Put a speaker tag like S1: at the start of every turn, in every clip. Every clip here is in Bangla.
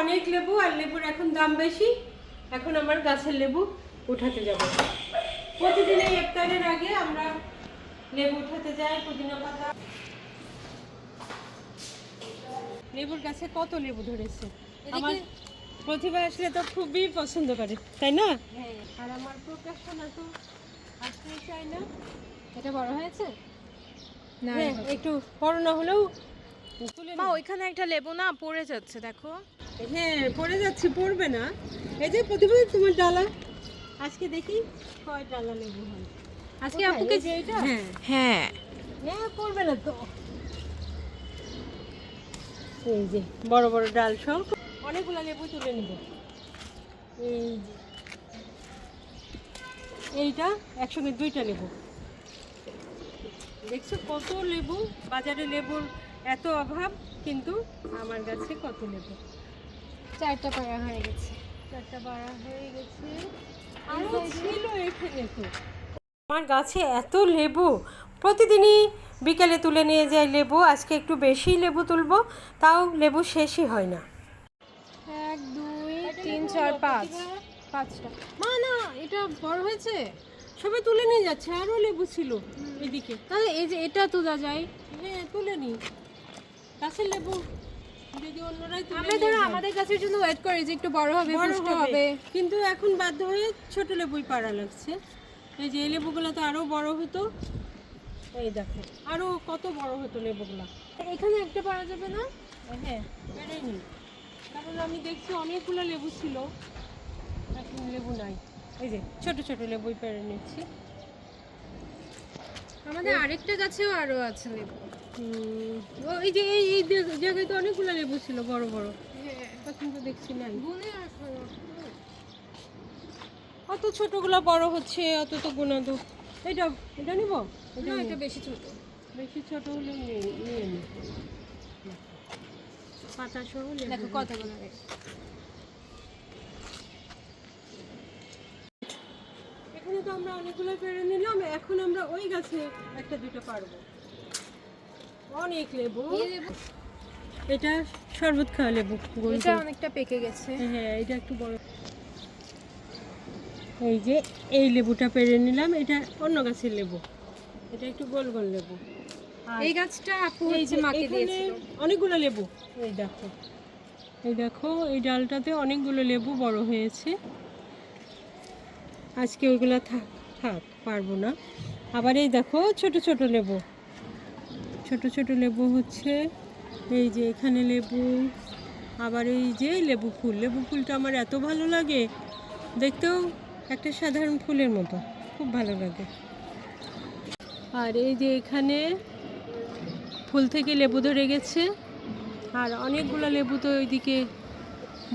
S1: অনেক লেবু আর লেবুর এখন দাম বেশি। এখন আমার গাছের লেবু উঠাতে যাব। প্রতিদিন এই ইফতারের আগে আমরা লেবু উঠাতে যাই পুদিনা পাতা। লেবুর গাছে কত লেবু ধরেছে? আমার প্রতিভা আসলে তো খুবই পছন্দ করে তাই না?
S2: হ্যাঁ
S1: আর আমার প্রকাশনা তো আসতেই চায় না।
S2: এটা বড় হয়েছে? না
S1: হ্যাঁ, একটু বড় না হলেও
S2: মা ওইখানে একটা লেবু না পড়ে যাচ্ছে দেখো।
S1: হ্যাঁ পড়ে যাচ্ছি পড়বে না। এই যে প্রতিভা তোমার ডালা। আজকে দেখি কয় ডালা লেবু হয়
S2: আজকে আপুকে
S1: যে এটা? হ্যাঁ।
S2: হ্যাঁ।
S1: হ্যাঁ পড়বে না তো। এই যে বড় বড় ডাল সব। অনেকগুলো লেবু তুলে নিব। এই যে। এইটা একসঙ্গে দুইটা লেবু দেখছ কত লেবু? বাজারে লেবুর এত অভাব কিন্তু আমার কাছে কত লেবু?
S2: চারটা পাড়া হয়ে গেছে।
S1: চারটা বাড়া হয়ে গেছে। আরও ছিল এখানে তো। আমার গাছে এত লেবু প্রতিদিনই বিকেলে তুলে নিয়ে যাই লেবু আজকে একটু বেশি লেবু তুলবো তাও লেবু শেষই হয় না।
S2: এক দুই তিন চার পাঁচ। পাঁচটা। মা না এটা বড় হয়েছে।
S1: সবাই তুলে নিয়ে যাচ্ছে আরও লেবু ছিল এদিকে।
S2: তাহলে এই যে এটা তোলা যায়।
S1: হ্যাঁ তুলে নি গাছের লেবু। যদি অন্যরাই
S2: আমরা ধরো আমাদের কাছের জন্য ওয়েট করি যে একটু বড় হবে পুষ্ট
S1: হবে। কিন্তু এখন বাধ্য হয়ে ছোট লেবুই পাড়া লাগছে। এই যে এই লেবুগুলো তো আরও বড় হতো। এই দেখো আরও কত বড় হতো লেবুগুলো।
S2: এখানে একটা পারা যাবে না?
S1: হ্যাঁ বেড়েনি কারণ আমি দেখছি অনেকগুলো লেবু ছিল। এখন লেবু নাই। এই যে ছোট ছোট লেবুই পেরে নিচ্ছি।
S2: আমাদের আরেকটা গাছেও আরও আছে লেবু।
S1: হুম, ও এই যে এই জায়গায় তো অনেকগুলো লেবু ছিল বড় বড়। এখন তো দেখছি নাই। অত ছোটগুলো বড় হচ্ছে অত তো গুণা তো এটা এটা নিব
S2: না এটা বেশি ছোট।
S1: বেশি ছোট হলে নিয়ে নিয়ে নি। পাতা সহ
S2: দেখো কতগুলো
S1: এখানে তো আমরা অনেকগুলো পেরে নিলাম এখন আমরা ওই গাছে একটা দুটো পারব অনেক লেবু? এটা শরবত খাওয়া লেবু
S2: এটা অনেকটা পেকে গেছে।
S1: হ্যাঁ এটা একটু বড়। এই যে এই লেবুটা পেরে নিলাম। এটা অন্য গাছের লেবু। এটা একটু গোল গোল লেবু।
S2: এই গাছটা আপু
S1: এই যে
S2: মাকে দিয়েছিল।
S1: অনেকগুলো লেবু। এই দেখো। এই দেখো এই ডালটাতে অনেকগুলো লেবু বড় হয়েছে। আজকে ওইগুলো থাক থাক পারব না। আবার এই দেখো ছোট ছোট লেবু। ছোট ছোট লেবু হচ্ছে। এই যে এখানে লেবু, আবার এই যে লেবু ফুল। লেবু ফুলটা আমার এত ভালো লাগে, দেখতেও একটা সাধারণ ফুলের মতো, খুব ভালো লাগে। আর এই যে এখানে ফুল থেকে লেবু ধরে গেছে, আর অনেকগুলো লেবু তো ওইদিকে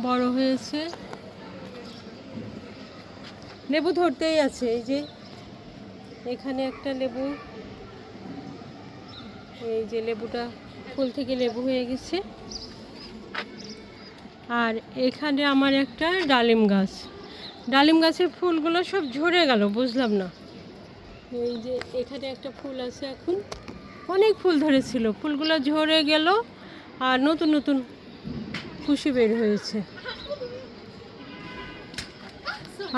S1: বড় হয়েছে। লেবু ধরতেই আছে, এই যে এখানে একটা লেবু এই যে লেবুটা ফুল থেকে লেবু হয়ে গেছে। আর এখানে আমার একটা ডালিম গাছ। ডালিম গাছের ফুলগুলো সব ঝরে গেল, বুঝলাম না। এই যে এখানে একটা ফুল আছে এখন। অনেক ফুল ধরেছিল, ফুলগুলো ঝরে গেল আর নতুন নতুন খুশি বের হয়েছে।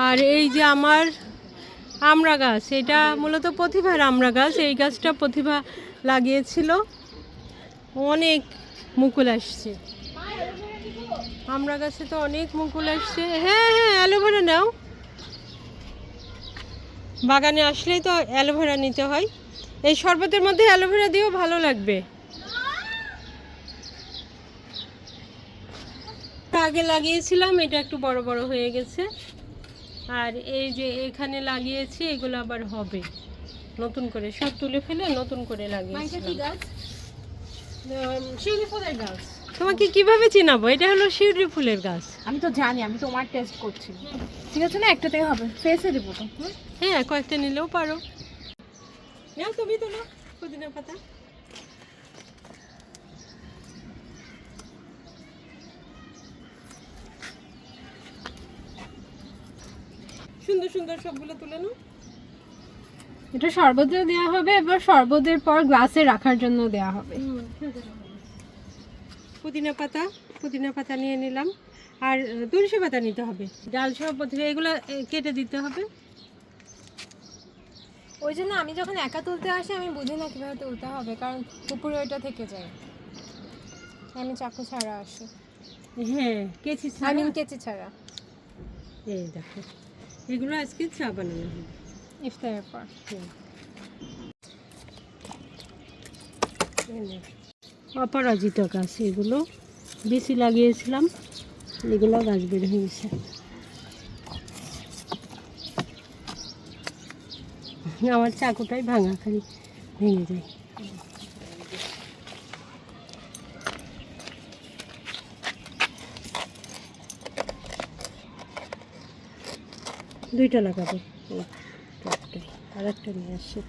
S1: আর এই যে আমার আমড়া গাছ, এটা মূলত প্রতিভার আমরা গাছ। এই গাছটা প্রতিভা লাগিয়েছিল। অনেক মুকুল আসছে। আমরা গাছে তো অনেক মুকুল আসছে। হ্যাঁ হ্যাঁ অ্যালোভেরা নাও। বাগানে আসলেই তো অ্যালোভেরা নিতে হয়। এই শরবতের মধ্যে অ্যালোভেরা দিয়েও ভালো লাগবে। আগে লাগিয়েছিলাম, এটা একটু বড় বড় হয়ে গেছে। আর এই যে এখানে লাগিয়েছি, এগুলো আবার হবে। নতুন করে সব তুলে ফেলে নতুন করে লাগিয়েছিলাম।
S2: গাছ?
S1: শিউলি ফুলের গাছ। তোমাকে কীভাবে চিনাবো? এটা হলো শিউলি ফুলের গাছ।
S2: আমি তো জানি আমি তোমার টেস্ট করছি। ঠিক আছে না? একটাতেই হবে। ফেসে দেবো তো
S1: হ্যাঁ কয়েকটা নিলেও পারো। নাও তুমি তোলো পুদিনা পাতা। সুন্দর সুন্দর সবগুলো তুলে নাও।
S2: এটা শরবতে দেওয়া হবে এবার শরবতের পর গ্লাসে রাখার জন্য দেওয়া হবে।
S1: পুদিনা পাতা পুদিনা পাতা নিয়ে নিলাম। আর তুলসী পাতা নিতে হবে। ডাল সহ প্রথমে এগুলো কেটে দিতে হবে।
S2: ওই জন্য আমি যখন একা তুলতে আসি আমি বুঝি না কীভাবে তুলতে হবে কারণ উপরে ওইটা থেকে যায়। আমি চাকু ছাড়া আসি।
S1: হ্যাঁ কেচি ছাড়া?
S2: মিন কেচি ছাড়া।
S1: এই দেখো এগুলো আজকে চা বানানো হবে।
S2: ইফতারের পর।
S1: অপরাজিত গাছ এগুলো বেশি লাগিয়েছিলাম এগুলো গাছ বের হয়ে গেছে আমার চাকুটাই ভাঙা খালি ভেঙে যায় দুইটা লাগাবো। আর একটা নিয়ে আসি।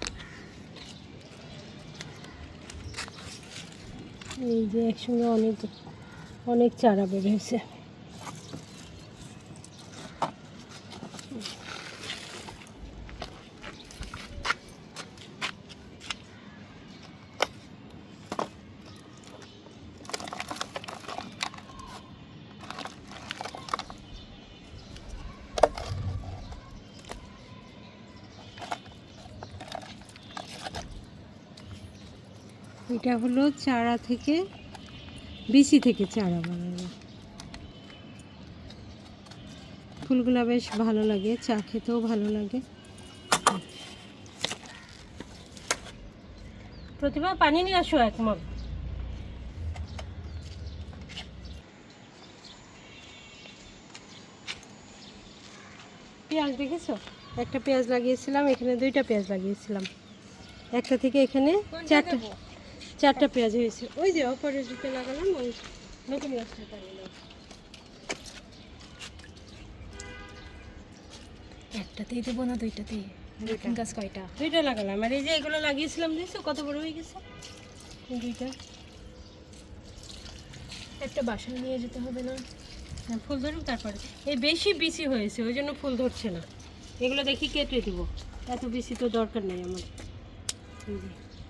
S1: এই যে একসঙ্গে অনেক অনেক চারা বের হয়েছে। এটা হলো চারা থেকে বিচি থেকে চারা বানানো। ফুলগুলো বেশ ভালো লাগে চা খেতেও ভালো লাগে। প্রতিভা পানি নিয়ে আসো এক মগ। পেঁয়াজ দেখেছ? একটা পেঁয়াজ লাগিয়েছিলাম এখানে দুইটা পেঁয়াজ লাগিয়েছিলাম। একটা থেকে এখানে চারটা চারটা পেঁয়াজ হয়েছে। ওই যে অপরের দিকে লাগালাম ওই নতুন গাছটা পারিলাম
S2: একটাতেই দেবো না দুইটাতেই?
S1: দুইটা।
S2: গাছ কয়টা?
S1: দুইটা লাগালাম। আর এই যে এগুলো লাগিয়েছিলাম দেখছ কত বড় হয়ে গেছে? দুইটা।
S2: একটা বাসায় নিয়ে যেতে হবে না?
S1: হ্যাঁ, ফুল ধরুক তারপরে। এই বেশি বিচি হয়েছে ওই জন্য ফুল ধরছে না। এগুলো দেখি কেটে দিব। এত বেশি তো দরকার নেই আমার।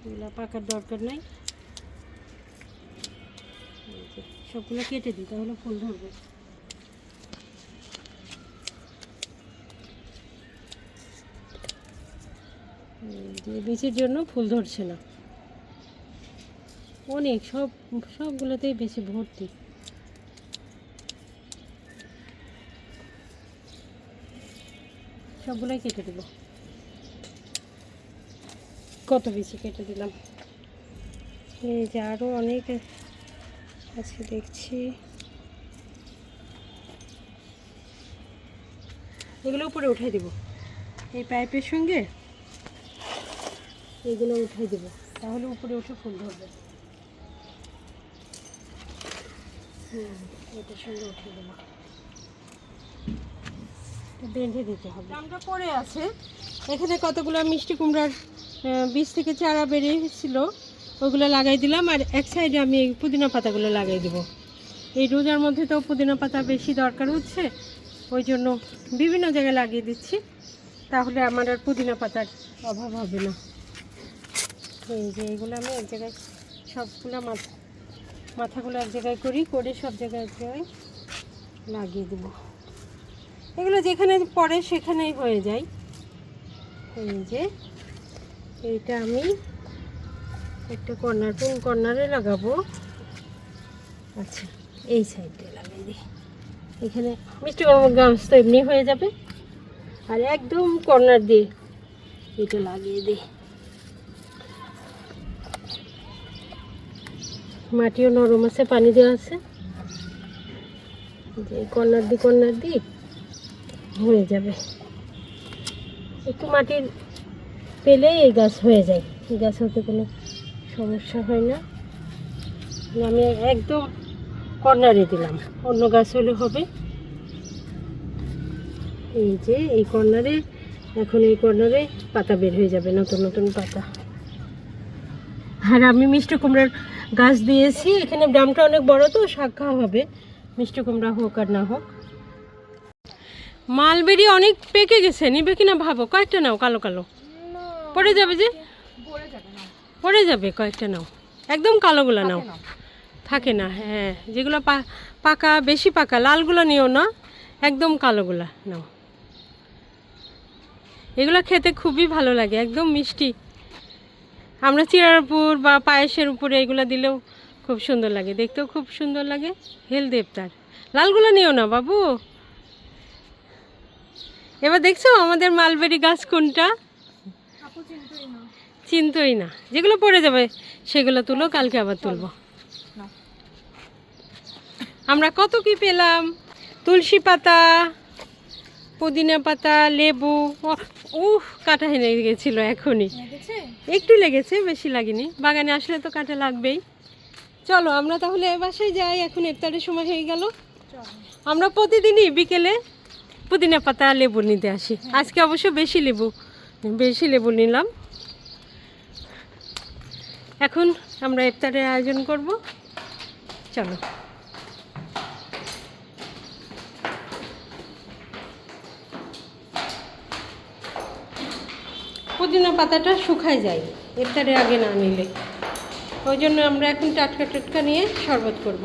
S1: এগুলো পাকার দরকার নাই। সবগুলো কেটে দিই, তাহলে ফুল ধরবে। বীজের জন্য ফুল ধরছে না। অনেক, সব, সবগুলোতেই বেশি ভর্তি। সবগুলোই কেটে দেবো। কত বেশি কেটে দিলাম? এই যে আরও অনেক আছে দেখছি। এগুলো উপরে উঠাই দেবো। এই পাইপের সঙ্গে এগুলো উঠাই দেবো। তাহলে উপরে উঠে ফুল ধরবে। হুম এটার সঙ্গে উঠিয়ে দেবো। বেঁধে দিতে হবে। আমরা পরে আছে। এখানে কতগুলো মিষ্টি কুমড়ার বীজ থেকে চারা বেরিয়েছিল, ওগুলো লাগাই দিলাম, আর এক সাইডে আমি এই পুদিনা পাতাগুলো লাগাই দেবো। এই রোজার মধ্যে তো পুদিনা পাতা বেশি দরকার হচ্ছে, ওই জন্য বিভিন্ন জায়গায় লাগিয়ে দিচ্ছি, তাহলে আমার আর পুদিনা পাতার অভাব হবে না। এই যে এইগুলো আমি এক জায়গায় সবগুলো মাথা, মাথাগুলো এক জায়গায় করি, করে সব জায়গায় এক জায়গায় লাগিয়ে দেবো। এগুলো যেখানে পড়ে সেখানেই হয়ে যায়। এই যে এইটা আমি একটা কর্নার, কোন কর্নারে লাগাবো? আচ্ছা এই সাইডে লাগিয়ে দিই। এখানে মিষ্টি গাছ তো এমনি হয়ে যাবে। আর একদম কর্নার দিয়ে এটা লাগিয়ে দিই। মাটিও নরম আছে, পানি দেওয়া আছে। যে কর্নার দিয়ে কর্নার দিয়ে হয়ে যাবে। একটু মাটির পেলেই এই গাছ হয়ে যায়। এই গাছ হতে কোনো সমস্যা হয় না। আমি একদম কর্নারে দিলাম। অন্য গাছ হলে হবে। এই যে এই কর্নারে, এখন এই কর্নারে পাতা বের হয়ে যাবে, নতুন নতুন পাতা। আর আমি মিষ্টি কুমড়ার গাছ দিয়েছি। এখানে ড্রামটা অনেক বড় তো, শাক খাওয়া হবে। মিষ্টি কুমড়া হোক আর না হোক। মালবেরি অনেক পেকে গেছে। নিবে কিনা ভাবো? কয়েকটা নাও, কালো কালো। পড়ে যাবে যে?
S2: পড়ে যাবে
S1: কয়েকটা নাও। একদম কালোগুলো নাও। থাকে না হ্যাঁ। যেগুলো পা- পাকা বেশি পাকা লালগুলো নিও না। একদম কালোগুলা নাও। এগুলো খেতে খুবই ভালো লাগে একদম মিষ্টি। আমরা চিড়ার উপর বা পায়েসের উপরে এগুলো দিলেও খুব সুন্দর লাগে দেখতেও খুব সুন্দর লাগে হেলদি ইফতার লালগুলো নিও না বাবু। এবার দেখছ আমাদের মালবেরি গাছ কোনটা?
S2: চিন্তুই না।
S1: যেগুলো পড়ে যাবে সেগুলো তুলো কালকে আবার তুলবো। আমরা কত কি পেলাম? তুলসী পাতা পুদিনা পাতা লেবু উহ কাটা হেনে গেছিল এখনই। একটু লেগেছে বেশি লাগেনি। বাগানে আসলে তো কাটা লাগবেই। চলো আমরা তাহলে বাসায় যাই। এখন ইফতারের সময় হয়ে গেল। আমরা প্রতিদিনই বিকেলে পুদিনা পাতা লেবু নিতে আসি। আজকে অবশ্য বেশি লেবু। বেশি লেবু নিলাম। এখন আমরা ইফতারের আয়োজন করব। চলো। পুদিনা পাতাটা শুকায় যায়, ইফতারের আগে না নিলে। ওই জন্য আমরা এখন টাটকা টাটকা নিয়ে শরবত করব।